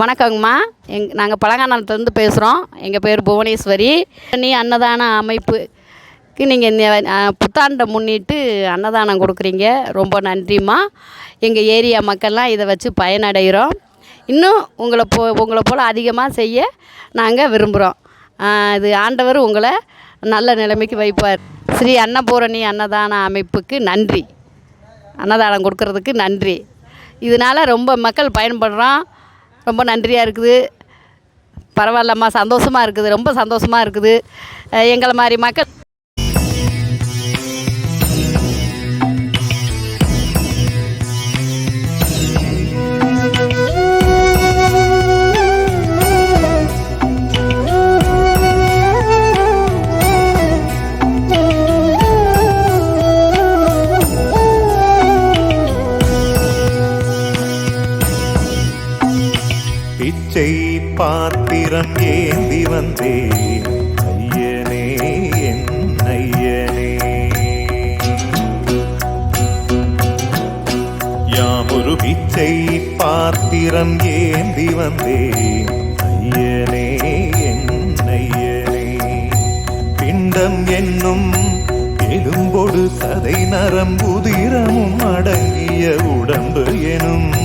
வணக்கங்கம்மா. எங் நாங்கள் பழங்கானத்துலேருந்து பேசுகிறோம் எங்கள் பேர் புவனேஸ்வரி. நீ அன்னதான அமைப்புக்கு நீங்கள் இந்த புத்தாண்டை முன்னிட்டு அன்னதானம் கொடுக்குறீங்க. ரொம்ப நன்றிம்மா. எங்கள் ஏரியா மக்கள்லாம் இதை வச்சு பயனடைகிறோம். இன்னும் உங்களை போ உங்களை போல் அதிகமாக செய்ய நாங்கள் விரும்புகிறோம் இது ஆண்டவர் உங்களை நல்ல நிலைமைக்கு வைப்பார். ஸ்ரீ அன்னபூரணி அன்னதான அமைப்புக்கு நன்றி. அன்னதானம் கொடுக்கறதுக்கு நன்றி. இதனால் ரொம்ப மக்கள் பயன்படுறோம். ரொம்ப நன்றியாக இருக்குது. பரவாயில்லம்மா சந்தோஷமாக இருக்குது ரொம்ப சந்தோஷமாக இருக்குது. எங்களை மாதிரி மக்கள் பிச்சை பாத்திரம் ஏந்தி வந்தேன். ஐயனே என் ஐயனே. யாமொரு பிச்சை பாத்திரம் ஏந்தி வந்தேன். ஐயனே என் ஐயனே. பிண்டம் என்னும் எலும்பொடு சதை நரம்புதிரமும் அடங்கிய உடம்பு எனும்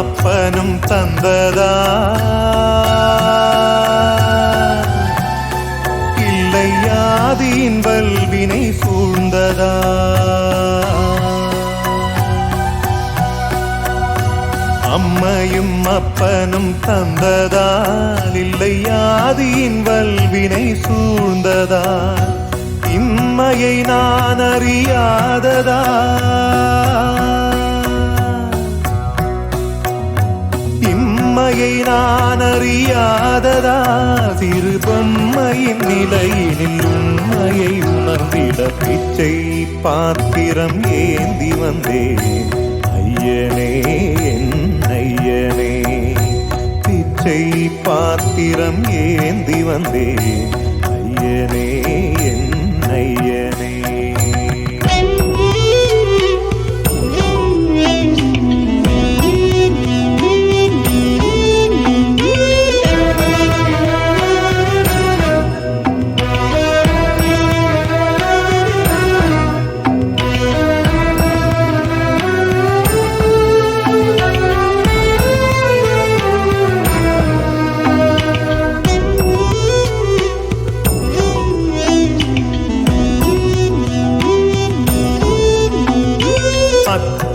அப்பனும் தந்ததா இல்லையாதியின் வல்வினை சூழ்ந்ததா அம்மையும் அப்பனும் தந்ததால். இல்லையாதியின் வல்வினை சூழ்ந்ததா இம்மையை நான் அறியாததா இம்மையை நான் அறியாததா? திருபொம்மையின் நிலையினில் உண்மையை உணர்ந்திட பிச்சை பாத்திரம் ஏந்தி வந்தேன். ஐயனே என் ஐயனே பிச்சை பாத்திரம் ஏந்தி வந்தேன். ஐயனே என் ஐயனே.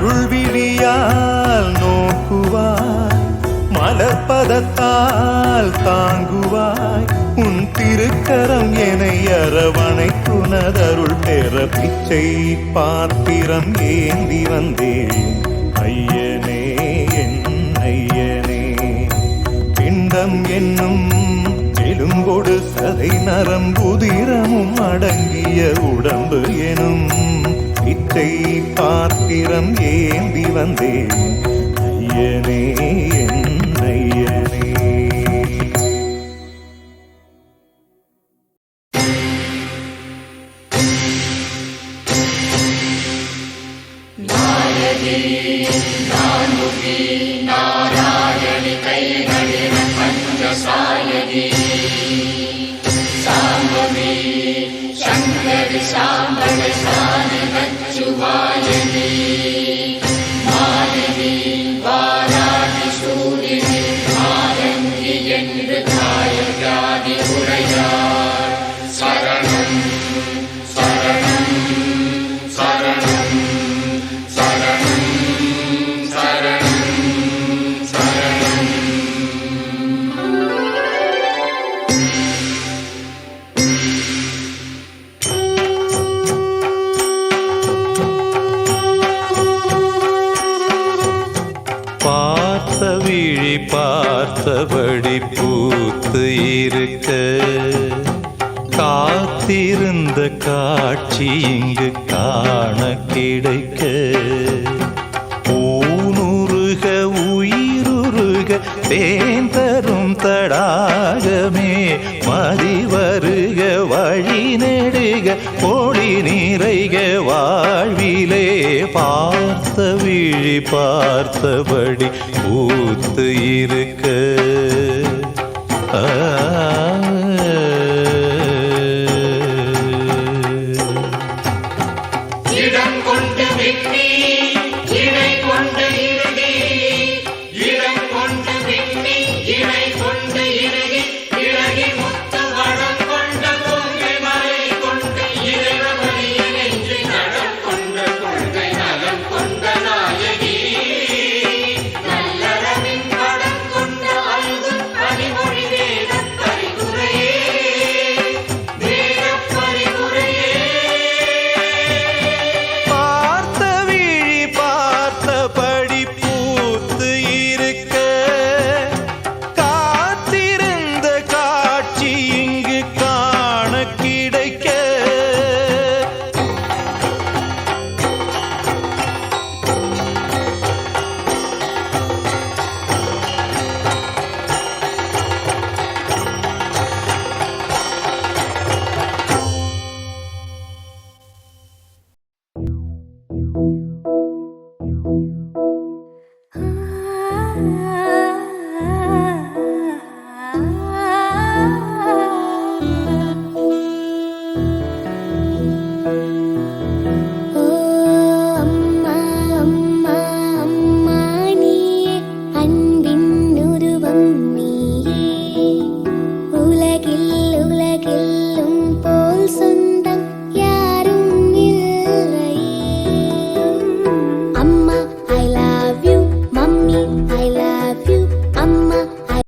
அருள் விழியால் நோக்குவாய். மலர்பதத்தால் தாங்குவாய். உன் திருக்கரம் என அரவணைக்குனதருள் பெற பிச்சை பாத்திரம் ஏந்தி வந்தேன். ஐயனே என் ஐயனே. பிண்டம் என்னும் எலும்பொடு சதை நரம்புதிரமும் அடங்கிய உடம்பு எனும் பிச்சை பாத்திரம் ஏந்தி வந்தேன். ஐயனே என் ஐயனே. பார்த்த காத்திருந்த காட்சி இங்கு காண கிடைக்க. ஊனுருக உயிருருக தேன் தரும் தடாகமே. மதி வருக வழி நெடுக ஒளி நிறைக வாழ்விலே பார்த்த விழி பார்த்தபடி பூத்து இருக்க. ஆ me.